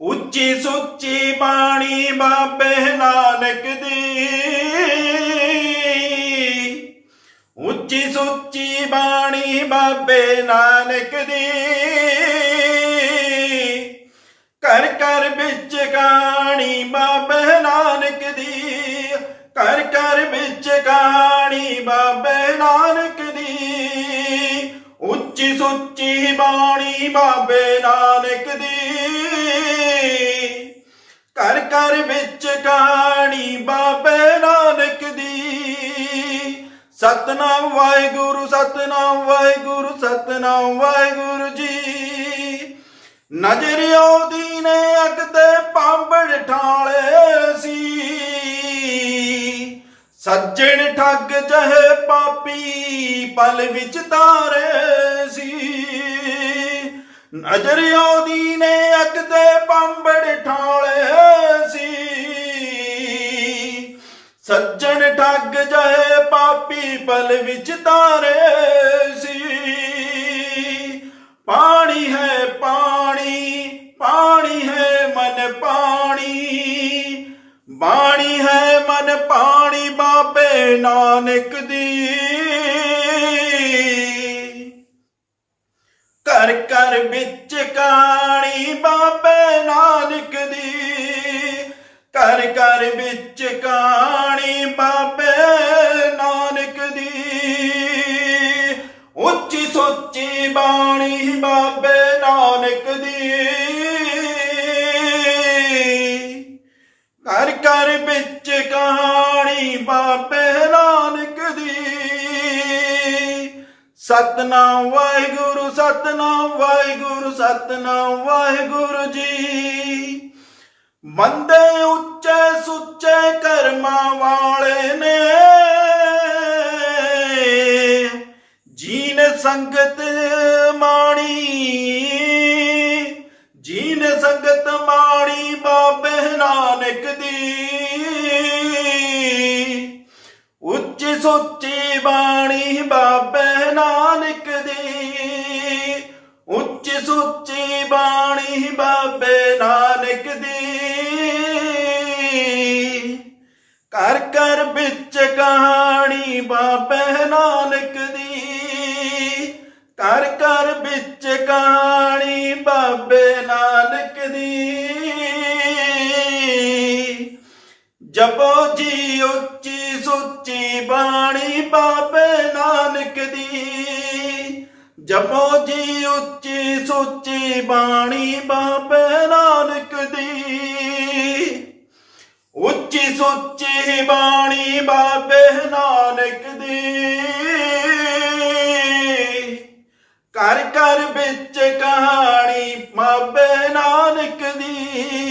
ਉੱਚੀ ਸੁੱਚੀ ਬਾਣੀ ਬਾਬੇ ਨਾਨਕ ਦੀ। ਉੱਚੀ ਸੁੱਚੀ ਬਾਣੀ ਬਾਬੇ ਨਾਨਕ ਦੀ। ਕਰ ਕਰ ਵਿੱਚ ਕਹਾਣੀ ਬਾਬੇ ਨਾਨਕ ਦੀ। ਕਰ ਕਰ ਵਿੱਚ ਕਹਾਣੀ ਬਾਬੇ ਨਾਨਕ ਦੀ। ਉੱਚੀ ਸੁੱਚੀ ਬਾਣੀ ਬਾਬੇ ਨਾਨਕ ਦੀ। ਘਰ ਕਰ ਵਿੱਚ ਕਹਾਣੀ ਬਾਬੇ ਨਾਨਕ ਦੀ। ਸਤਨਾਮ ਵਾਹਿਗੁਰੂ ਸਤਨਾਮ ਵਾਹਿਗੁਰੂ ਸਤਨਾਮ ਵਾਹਿਗੁਰੂ ਜੀ। ਨਜ਼ਰ ਆਉਦੀ ਨੇ ਅੱਗ ਤੇ ਪਾਂਬੜ ਠਾਲੇ ਸੀ। ਸੱਜਣ ਠੱਗ ਜਹ ਪਾਪੀ ਪਲ ਵਿੱਚ ਤਾਰੇ ਸੀ। ਨਜ਼ਰ ਆਉਦੀ ਨੇ ਅੱਗ ਤੇ ਪਾਂਬੜ ਠਾਲੇ ਸੱਜਣ ਠੱਗ ਜਾਏ ਪਾਪੀ ਪਲ ਵਿੱਚ ਤਾਰੇ ਸੀ। ਪਾਣੀ ਹੈ ਪਾਣੀ ਪਾਣੀ ਹੈ ਮਨ ਪਾਣੀ, ਬਾਣੀ ਹੈ ਮਨ ਪਾਣੀ ਬਾਬੇ ਨਾਨਕ ਦੀ। ਕਰ ਕਰ ਵਿੱਚ ਕਹਾਣੀ ਬਾਬੇ ਨਾਨਕ ਦੀ। ਘਰ ਘਰ ਵਿੱਚ ਕਹਾਣੀ ਬਾਬੇ ਨਾਨਕ ਦੀ। ਉੱਚੀ ਸੋਚੀ ਬਾਣੀ ਬਾਬੇ ਨਾਨਕ ਦੀ। ਘਰ ਘਰ ਵਿੱਚ ਕਹਾਣੀ ਬਾਬੇ ਨਾਨਕ ਦੀ। ਸਤਨਾਮ ਵਾਹਿਗੁਰੂ ਸਤਨਾਮ ਵਾਹਿਗੁਰੂ ਸਤਨਾਮ ਵਾਹਿਗੁਰੂ ਜੀ। ਮੰਦੇ ਉੱਚੇ ਸੁੱਚੇ ਕਰਮਾਂ ਵਾਲੇ ਨੇ। ਜੀਨ ਸੰਗਤ ਮਾਣੀ, ਜੀਨ ਸੰਗਤ ਮਾਣੀ ਬਾਬੇ ਨਾਨਕ ਦੀ। ਉੱਚੀ ਸੁੱਚੀ ਬਾਣੀ ਬਾਬੇ ਨਾਨਕ ਦੀ। ਉੱਚੀ ਸੁੱਚੀ ਬਾਣੀ ਬਾਬੇ ਨਾਨਕ ਦੀ। ਘਰ ਘਰ ਵਿੱਚ ਕਹਾਣੀ ਬਾਬੇ ਨਾਨਕ ਦੀ। ਘਰ ਘਰ ਵਿੱਚ ਕਹਾਣੀ ਬਾਬੇ ਨਾਨਕ ਦੀ। ਜਪੋ ਜੀ ਉੱਚੀ ਸੁੱਚੀ ਬਾਣੀ ਬਾਬੇ ਨਾਨਕ ਦੀ। ਜਪੋ ਜੀ ਉੱਚੀ ਸੁੱਚੀ ਬਾਣੀ ਬਾਬੇ ਨਾਨਕ ਦੀ। ਉੱਚੀ ਸੁੱਚੀ ਬਾਣੀ ਬਾਬੇ ਨਾਨਕ ਦੀ। ਘਰ ਘਰ ਵਿੱਚ ਕਹਾਣੀ ਬਾਬੇ ਨਾਨਕ ਦੀ।